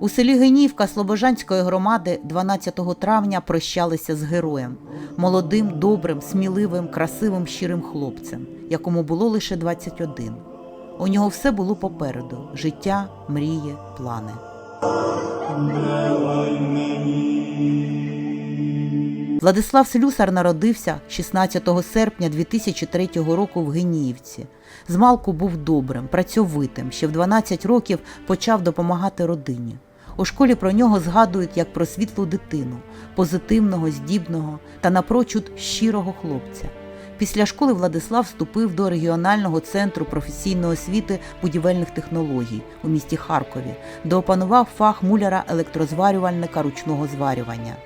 У селі Генівка Слобожанської громади 12 травня прощалися з героєм, молодим, добрим, сміливим, красивим, щирим хлопцем, якому було лише 21. У нього все було попереду: життя, мрії, плани. Владислав Слюсар народився 16 серпня 2003 року в Геніївці. Змалку був добрим, працьовитим. Ще в 12 років почав допомагати родині. У школі про нього згадують як про світлу дитину, позитивного, здібного та напрочуд щирого хлопця. Після школи Владислав вступив до регіонального центру професійної освіти будівельних технологій у місті Харкові, де опанував фах муляра електрозварювальника ручного зварювання.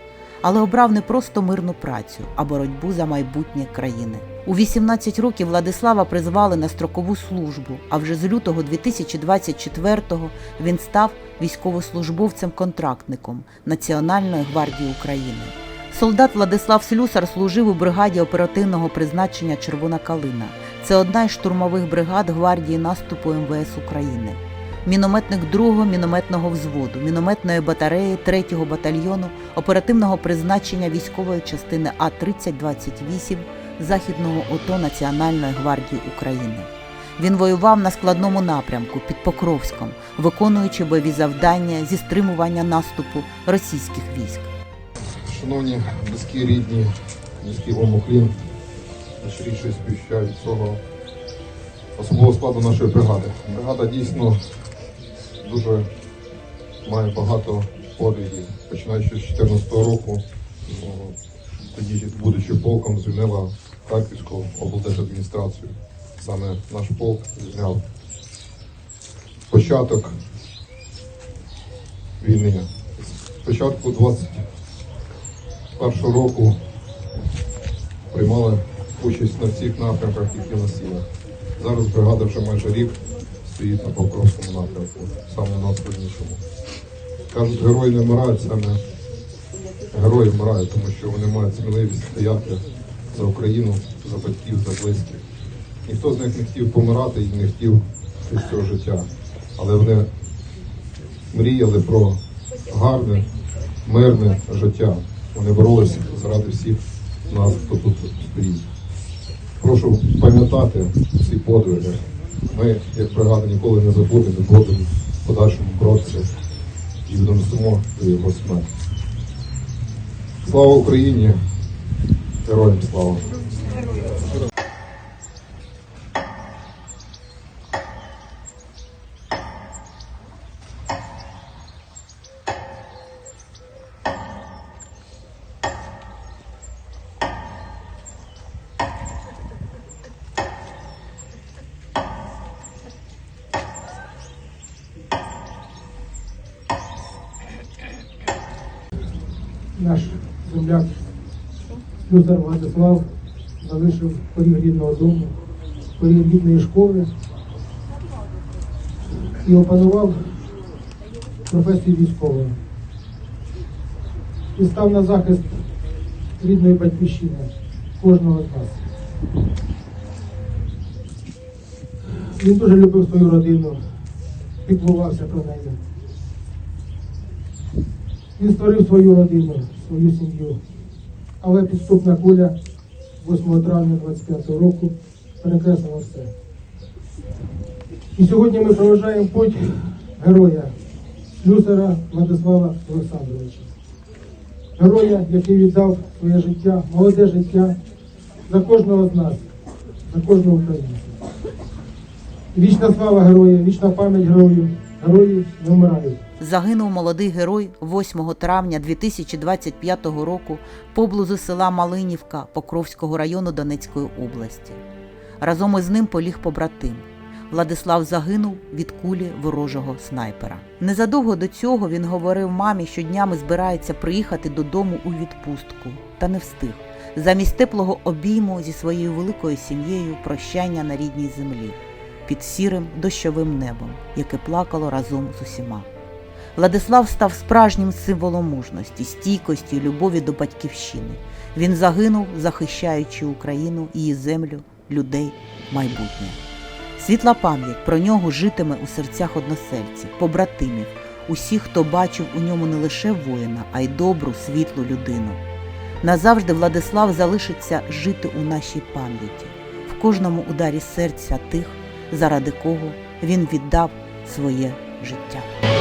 Але обрав не просто мирну працю, а боротьбу за майбутнє країни. У 18 років Владислава призвали на строкову службу, а вже з лютого 2024-го він став військовослужбовцем-контрактником Національної гвардії України. Солдат Владислав Слюсар служив у бригаді оперативного призначення Червона Калина. Це одна із штурмових бригад гвардії наступу МВС України. Мінометник 2-го мінометного взводу, мінометної батареї 3-го батальйону оперативного призначення військової частини А-3028 Західного ОТО Національної гвардії України. Він воював на складному напрямку під Покровськом, виконуючи бойові завдання зі стримування наступу російських військ. Шановні близькі рідні, близький вам уклін, найщиріше співчуття від цього особового складу нашої бригади. Бригада дійсно дуже має багато подвигів. Починаючи з 2014 року, ну, тоді, будучи полком, звільнила Харківську облдержадміністрацію. Саме наш полк звільняв початок війни. Спочатку 20 першого року приймали участь на всіх напрямках, які носили. Зараз бригада вже майже рік стоїть на Покровському напрямку, саме найскладнішому. Кажуть, герої не вмирають, саме герої вмирають, тому що вони мають сміливість стояти за Україну, за батьків, за близьких. Ніхто з них не хотів помирати і не хотів з цього життя. Але вони мріяли про гарне, мирне життя. Вони боролися заради всіх нас, хто тут стоїть. Прошу пам'ятати ці подвиги. Ми, як бригада, ніколи не забудемо, не будемо в подальшому боротися і донесемо до його смерті. Слава Україні! Героям слава! Наш земляк Лютер Владислав залишив поріг рідного дому, поріг рідної школи і опанував професію військового. І став на захист рідної батьківщини кожного з нас. Він дуже любив свою родину, піклувався про неї. Він створив свою родину, свою сім'ю. Але підступна куля 8 травня 25 року перекреслила все. І сьогодні ми проважаємо путь героя Слюсара Владислава Олександровича. Героя, який віддав своє життя, молоде життя за кожного з нас, за кожного українця. Вічна слава героя, вічна пам'ять герою. Герої не вмирають. Загинув молодий герой 8 травня 2025 року поблизу села Малинівка Покровського району Донецької області. Разом із ним поліг побратим. Владислав загинув від кулі ворожого снайпера. Незадовго до цього він говорив мамі, що днями збирається приїхати додому у відпустку, та не встиг. Замість теплого обійму зі своєю великою сім'єю прощання на рідній землі під сірим дощовим небом, яке плакало разом з усіма. Владислав став справжнім символом мужності, стійкості любові до батьківщини. Він загинув, захищаючи Україну, її землю, людей, майбутнє. Світла пам'ять про нього житиме у серцях односельців, побратимів, усіх, хто бачив у ньому не лише воїна, а й добру, світлу людину. Назавжди Владислав залишиться жити у нашій пам'яті, в кожному ударі серця тих, заради кого він віддав своє життя.